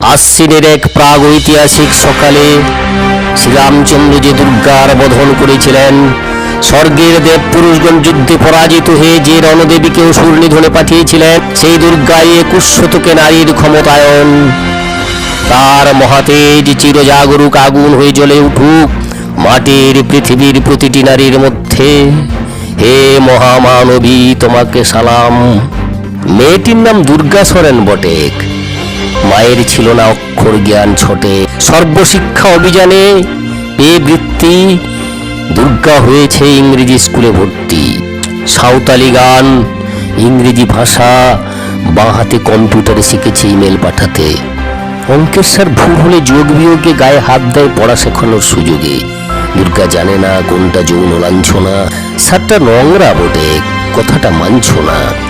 আশ্বিনের এক প্রাগ ঐতিহাসিক সকালে শ্রীরামচন্দ্র যে দুর্গার বধন করেছিলেন। স্বর্গের দেব পুরুষগণ যুদ্ধে পরাজিত হয়ে যে রণদেবীকে অসুর নিধনে পাঠিয়েছিলেন, সেই দুর্গায় একুশ শতকে নারীর ক্ষমতায়ন। তার মহাতেজ চিরজাগরুক আগুন হয়ে জ্বলে উঠুক মাটির পৃথিবীর প্রতিটি নারীর মধ্যে। হে মহামানবী, তোমাকে সালাম। মেয়েটির নাম দুর্গা সরেন বটেক মায়ের ছিল না অক্ষর জ্ঞান ছোটে। সর্বশিক্ষা অভিযানে পেয়ে বৃত্তি। দুর্গা হয়েছে ইংরেজি স্কুলে ভর্তি। সাঁওতালি গান, ইংরেজি ভাষা, বাঁ হাতে কম্পিউটারে শিখেছে ইমেল পাঠাতে। অঙ্কের স্যার ভুল হলে যোগ বিয়োগে গায়ে হাত দেয় পড়া শেখানোর সুযোগে। দুর্গা জানে না কোনটা যৌন লাঞ্ছনা। স্যারটা নোংরা বটে, কথাটা মানছ না।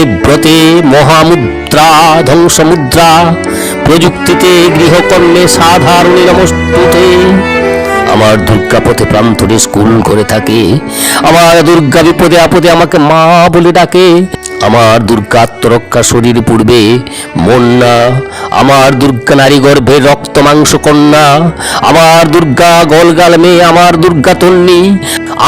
পত্নীব্রতে মহামুদ্রা, ধ্বংসমুদ্রা, প্রযুক্তিতে গৃহকর্ণে সাধারণে নমস্তুতে। আমার দুর্গা পথে প্রান্তরে স্কুল করে থাকে, আমার দুর্গা বিপদে আপদে আমাকে মা বলে ডাকে। আমার দুর্গা আত্মরক্ষা শরীর পূর্বে মন না আমার দুর্গা নারী গর্ভে রক্ত মাংস কন্যা, আমার দুর্গা গলগাল মেয়ে, আমার দুর্গা তন্নি,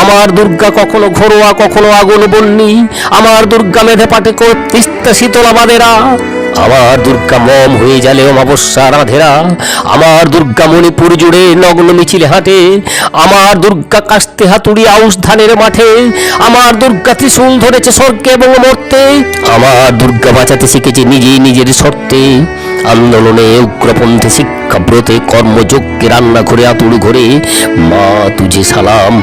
আমার দুর্গা কখনো ঘরোয়া, কখনো আগুন বন্নি, আমার দুর্গা মেধে পাটে তিস্তা শীতল বাদেরা আমার দুর্গা মম হয়ে জালে অমাবস্যা রাধেরা। আমার দুর্গা মণিপুর জুড়ে নগ্ন মিছিলে হাঁটে। আমার দুর্গা কাস্তে হাতুড়ি আউশ ধানের মাঠে। আমার দুর্গা ত্রিশূল ধরেছে স্বর্গে এবং মর্তে আমার দুর্গা বাঁচাতে শিখেছে নিজেই নিজের শর্তে। আন্দোলনে উগ্রপন্থী শিক্ষা ব্রতে কর্মযজ্ঞে রান্না করে আতুড় ঘরে। মা তুঝে সালাম।